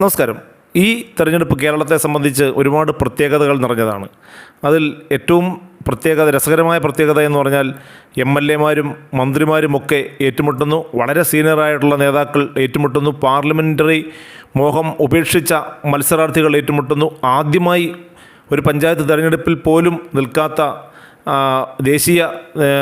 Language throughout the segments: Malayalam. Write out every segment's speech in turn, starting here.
നമസ്കാരം. ഈ തെരഞ്ഞെടുപ്പ് കേരളത്തെ സംബന്ധിച്ച് ഒരുപാട് പ്രത്യേകതകൾ നിറഞ്ഞതാണ്. അതിൽ ഏറ്റവും പ്രത്യേകത രസകരമായ പ്രത്യേകത എന്ന് പറഞ്ഞാൽ എം എൽ എമാരും മന്ത്രിമാരുമൊക്കെ ഏറ്റുമുട്ടുന്നു. വളരെ സീനിയറായിട്ടുള്ള നേതാക്കൾ ഏറ്റുമുട്ടുന്നു. പാർലമെന്ററി മോഹം ഉപേക്ഷിച്ച മത്സരാർത്ഥികൾ ഏറ്റുമുട്ടുന്നു. ആദ്യമായി ഒരു പഞ്ചായത്ത് തെരഞ്ഞെടുപ്പിൽ പോലും നിൽക്കാത്ത ദേശീയ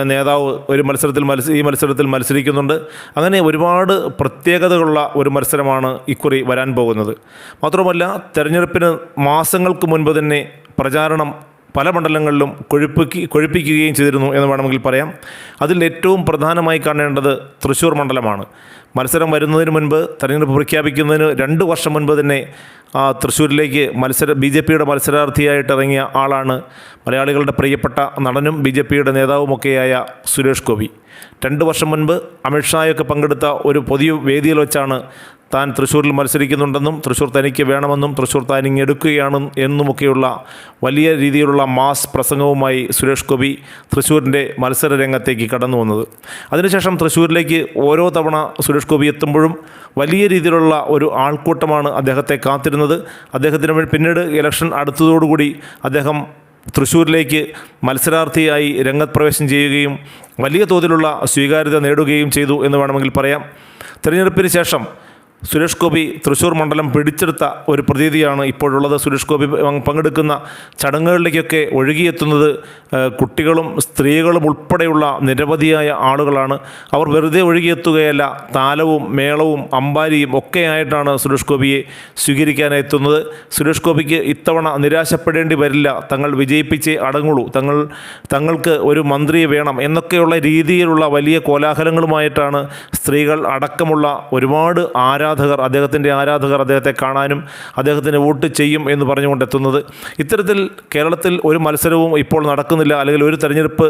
നേതാവ് ഒരു മത്സരത്തിൽ മത്സ ഈ മത്സരത്തിൽ മത്സരിക്കുന്നുണ്ട്. അങ്ങനെ ഒരുപാട് പ്രത്യേകതകളുള്ള ഒരു മത്സരമാണ് ഇക്കുറി വരാൻ പോകുന്നത്. മാത്രമല്ല തെരഞ്ഞെടുപ്പിന് മാസങ്ങൾക്ക് മുൻപ് തന്നെ പ്രചാരണം പല മണ്ഡലങ്ങളിലും കൊഴുപ്പിക്ക് കൊഴുപ്പിക്കുകയും ചെയ്തിരുന്നു എന്ന് വേണമെങ്കിൽ പറയാം. അതിൽ ഏറ്റവും പ്രധാനമായി കാണേണ്ടത് തൃശ്ശൂർ മണ്ഡലമാണ്. മത്സരം വരുന്നതിന് മുൻപ് തെരഞ്ഞെടുപ്പ് പ്രഖ്യാപിക്കുന്നതിന് രണ്ട് വർഷം മുൻപ് തന്നെ ആ, തൃശ്ശൂരിലേക്ക് മത്സര ബി ജെ പിയുടെ മത്സരാർത്ഥിയായിട്ട് ഇറങ്ങിയ ആളാണ് മലയാളികളുടെ പ്രിയപ്പെട്ട നടനും ബി ജെ പിയുടെ നേതാവുമൊക്കെയായ സുരേഷ് ഗോപി. രണ്ട് വർഷം മുൻപ് അമിത്ഷായൊക്കെ പങ്കെടുത്ത ഒരു പൊതു വേദിയിൽ വെച്ചാണ് താൻ തൃശ്ശൂരിൽ മത്സരിക്കുന്നുണ്ടെന്നും തൃശ്ശൂർ തനിക്ക് വേണമെന്നും തൃശ്ശൂർ താൻ ഇങ്ങെടുക്കുകയാണ് എന്നുമൊക്കെയുള്ള വലിയ രീതിയിലുള്ള മാസ് പ്രസംഗവുമായി സുരേഷ് ഗോപി തൃശ്ശൂരിന്റെ മത്സര രംഗത്തേക്ക് കടന്നു വന്നത്. അതിനുശേഷം തൃശ്ശൂരിലേക്ക് ഓരോ തവണ സുരേഷ് ഗോപി എത്തുമ്പോഴും വലിയ രീതിയിലുള്ള ഒരു ആൾക്കൂട്ടമാണ് അദ്ദേഹത്തെ കാത്തിരുന്നത്. അദ്ദേഹത്തിന് പിന്നീട് ഇലക്ഷൻ അടുത്തതോടുകൂടി അദ്ദേഹം തൃശ്ശൂരിലേക്ക് മത്സരാർത്ഥിയായി രംഗപ്രവേശം ചെയ്യുകയും വലിയ തോതിലുള്ള സ്വീകാര്യത നേടുകയും ചെയ്തു എന്ന് വേണമെങ്കിൽ പറയാം. തിരഞ്ഞെടുപ്പിന് ശേഷം സുരേഷ് ഗോപി തൃശ്ശൂർ മണ്ഡലം പിടിച്ചെടുത്ത ഒരു പ്രതീതിയാണ് ഇപ്പോഴുള്ളത്. സുരേഷ് ഗോപി പങ്ക് പങ്കെടുക്കുന്ന ചടങ്ങുകളിലേക്കൊക്കെ ഒഴുകിയെത്തുന്നത് കുട്ടികളും സ്ത്രീകളും ഉൾപ്പെടെയുള്ള നിരവധിയായ ആളുകളാണ്. അവർ വെറുതെ ഒഴുകിയെത്തുകയല്ല താലവും മേളവും അമ്പാരിയും ഒക്കെയായിട്ടാണ് സുരേഷ് ഗോപിയെ സ്വീകരിക്കാനായി എത്തുന്നത് സുരേഷ് ഗോപിക്ക് ഇത്തവണ നിരാശപ്പെടേണ്ടി വരില്ല. തങ്ങൾ വിജയിപ്പിച്ചേ അടങ്ങുള്ളൂ. തങ്ങൾ തങ്ങൾക്ക് ഒരു മന്ത്രിയെ വേണം എന്നൊക്കെയുള്ള രീതിയിലുള്ള വലിയ കോലാഹലങ്ങളുമായിട്ടാണ് സ്ത്രീകൾ അടക്കമുള്ള ഒരുപാട് ആരാധകർ അദ്ദേഹത്തിന്റെ ആരാധകർ അദ്ദേഹത്തെ കാണാനും അദ്ദേഹത്തിന് വോട്ട് ചെയ്യും എന്ന് പറഞ്ഞുകൊണ്ട് എത്തുന്നത്. ഇത്തരത്തിൽ കേരളത്തിൽ ഒരു മത്സരവും ഇപ്പോൾ നടക്കുന്നില്ല. അല്ലെങ്കിൽ ഒരു തെരഞ്ഞെടുപ്പ്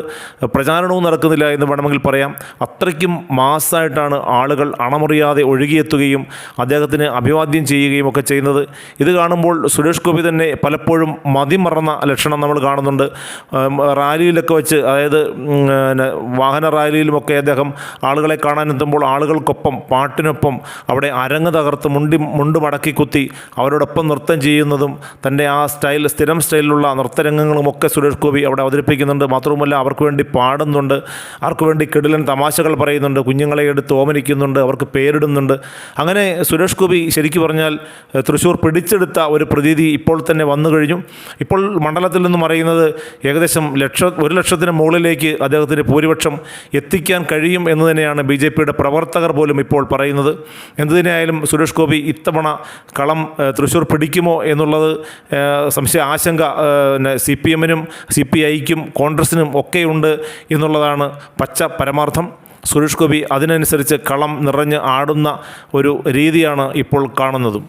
പ്രചാരണവും നടക്കുന്നില്ല എന്ന് വേണമെങ്കിൽ പറയാം. അത്രയ്ക്കും മാസ്സായിട്ടാണ് ആളുകൾ അണമറിയാതെ ഒഴുകിയെത്തുകയും അദ്ദേഹത്തിന് അഭിവാദ്യം ചെയ്യുകയും ഒക്കെ ചെയ്യുന്നത്. ഇത് കാണുമ്പോൾ സുരേഷ് ഗോപി തന്നെ പലപ്പോഴും മതിമറന്ന ലക്ഷണം നമ്മൾ കാണുന്നുണ്ട്. റാലിയിലൊക്കെ വെച്ച് അതായത് വാഹന റാലിയിലുമൊക്കെ അദ്ദേഹം ആളുകളെ കാണാനെത്തുമ്പോൾ ആളുകൾക്കൊപ്പം പാട്ടിനൊപ്പം അവിടെ അരങ്ങ് തകർത്ത് മുണ്ടി മുണ്ട് മടക്കി കുത്തി അവരോടൊപ്പം നൃത്തം ചെയ്യുന്നതും തന്റെ ആ സ്റ്റൈൽ സ്ഥിരം സ്റ്റൈലിലുള്ള നൃത്തരംഗങ്ങളുമൊക്കെ സുരേഷ് ഗോപി അവിടെ അവതരിപ്പിക്കുന്നുണ്ട്. മാത്രവുമല്ല അവർക്ക് വേണ്ടി പാടുന്നുണ്ട്. അവർക്ക് വേണ്ടി കിടിലൻ തമാശകൾ പറയുന്നുണ്ട്. കുഞ്ഞുങ്ങളെ എടുത്ത് ഓമനിക്കുന്നുണ്ട്. അവർക്ക് പേരിടുന്നുണ്ട്. അങ്ങനെ സുരേഷ് ഗോപി ശരിക്കു പറഞ്ഞാൽ തൃശ്ശൂർ പിടിച്ചെടുത്ത ഒരു പ്രതീതി ഇപ്പോൾ തന്നെ വന്നു കഴിഞ്ഞു. ഇപ്പോൾ മണ്ഡലത്തിൽ നിന്നും അറിയുന്നത് ഏകദേശം ലക്ഷ ഒരു ലക്ഷത്തിന് മുകളിലേക്ക് അദ്ദേഹത്തിന് ഭൂരിപക്ഷം എത്തിക്കാൻ കഴിയും എന്ന് തന്നെയാണ് ബി ജെ പിയുടെ പ്രവർത്തകർ പോലും ഇപ്പോൾ പറയുന്നത്. എന്തുതന്നെയായാലും സുരേഷ് ഗോപി ഇത്തവണ കളം തൃശ്ശൂർ പിടിക്കുമോ എന്നുള്ളത് സംശയ ആശങ്ക സി പി എമ്മിനും സി പി ഐക്കും കോൺഗ്രസിനും ഒക്കെയുണ്ട് എന്നുള്ളതാണ് പച്ച പരമാർത്ഥം. സുരേഷ് ഗോപി അതിനനുസരിച്ച് കളം നിറഞ്ഞ് ആടുന്ന ഒരു രീതിയാണ് ഇപ്പോൾ കാണുന്നതും.